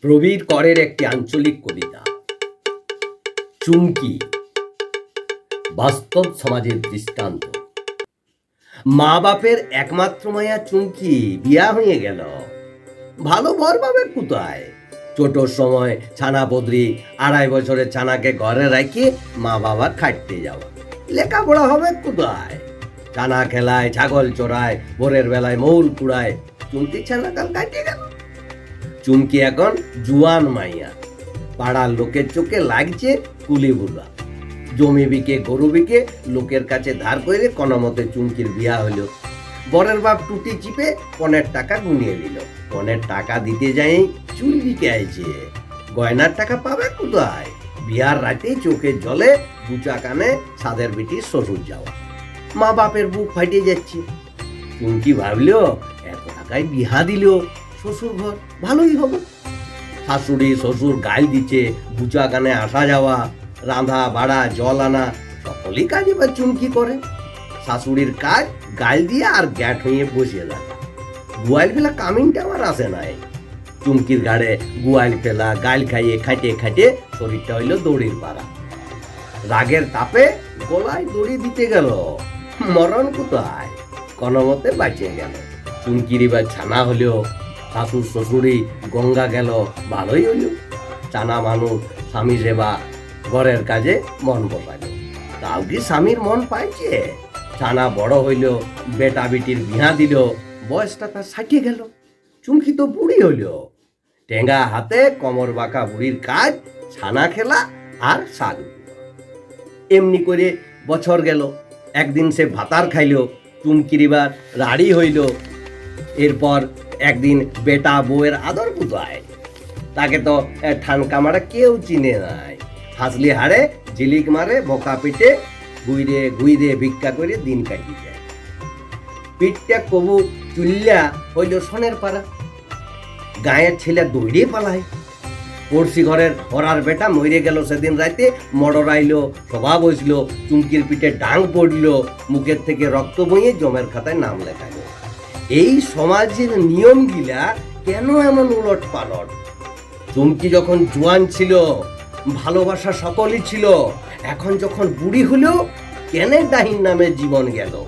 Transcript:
প্রবীর করের একটি আঞ্চলিক কবিতা। চুমকি। বাস্তব সমাজের দৃষ্টান্ত। মা বাপের একমাত্র মায়া চুমকি, বিয়া হয়ে গেল। ভালো বর পাবেন কোথায়? ছোটোর সময় ছানা বদরি আড়াই বছরের ছানাকে ঘরে রেখে মা বাবা খাটতে যাওয়া। লেখাপড়া হবে কোথায়? ছানা খেলায়, ছাগল চড়ায়, ভোরের বেলায় মৌল কুড়ায়। চুমকি ছানা কাল কাটিয়ে গেল। চুমকি এখন জুয়ান মাইয়া। পাড়ার লোকের চোখে লাগছে কুলি বুড়া জমি বিকে, গরু বিকে, লোকের কাছে ধার করে কোনো মতে চুমকির বিয়া হইল। বরের বাপ টুটি চিপে পনেরো টাকা গুনিয়ে দিল। পনেরো টাকা দিতে যাই চুল বিকে আইছে। গয়নার টাকা পাবে কোথায়? বিয়ার রাতে চোখে জলে বুচা কানে সাদের বিটির শ্বশুর যাওয়া। মা বাপের বুক ফাটিয়ে যাচ্ছে। চুমকি ভাবলো এত টাকায় বিহা দিল। শ্বশুর ঘর ভালোই হবে। শাশুড়ি, শ্বশুর গাল দিচ্ছে বুচা কানে আসা যাওয়া, রাঁধা, বাড়া, জল আনা, সকলই কাজ এবার চুমকি করে। শাশুড়ির কাজ গাল দিয়ে আর গ্যাট হয়ে বসে থাকে গুয়াল ফেলা কামিনটা আমার আসে নাই। চুমকির গাড়ে গুয়াল ফেলা, গাল খাইয়ে খাটে খাটে শরীরটা হইল দড়ির পাড়া। রাগের তাপে গলায় দড়ি দিতে গেল। মরণ কোথায়? কোনো মতে বাঁচিয়ে গেল। চুমকির এবার ছানা হলেও শাশুর শ্বশুরি গঙ্গা গেল, ভালোই হইল। চানা মানুষ, স্বামী সেবা, ঘরের কাজে মন বসাইল। তাও কি স্বামীর মন পাইছে? ছানা বড় হইল, বেটা বেটির বিহা দিল, বয়সটা তার সাটিয়ে গেল, চুমকি তো বুড়ি হইল। টেঙ্গা হাতে কমর বাঁকা বুড়ির কাজ, ছানা খেলা আর শাক। এমনি করে বছর গেল, একদিন সে ভাতার খাইল চুমকিরিবার রাড়ি হইল। এরপর একদিন বেটা বউয়ের আদর কোথায় তাকে তো ঠানকা মারা কেউ চিনে নাই। হাসলি হাড়ে, ঝিলিক মারে, বোকা পিটে, গুইরে গুইরে ভিক্ষা করে দিন কাটি যায়। পিঠটা কবু চুল্লা হইল সনের পাড়া। গায়ের ছেলে দৌড়ে পালায়। পড়শি ঘরের হরার বেটা মরে গেল সেদিন রাতে মডর আইলো সভা বসল চুমকির পিঠে ডাং পড়ল, মুখের থেকে রক্ত বইয়ে জমের খাতায় নাম লেখালো এই সমাজের নিয়মগুলা কেন এমন উলট পালট? চুমকি যখন জোয়ান ছিল, ভালোবাসা সকলই ছিল, এখন যখন বুড়ি হলেও কেন ডাহিন নামে জীবন গেল?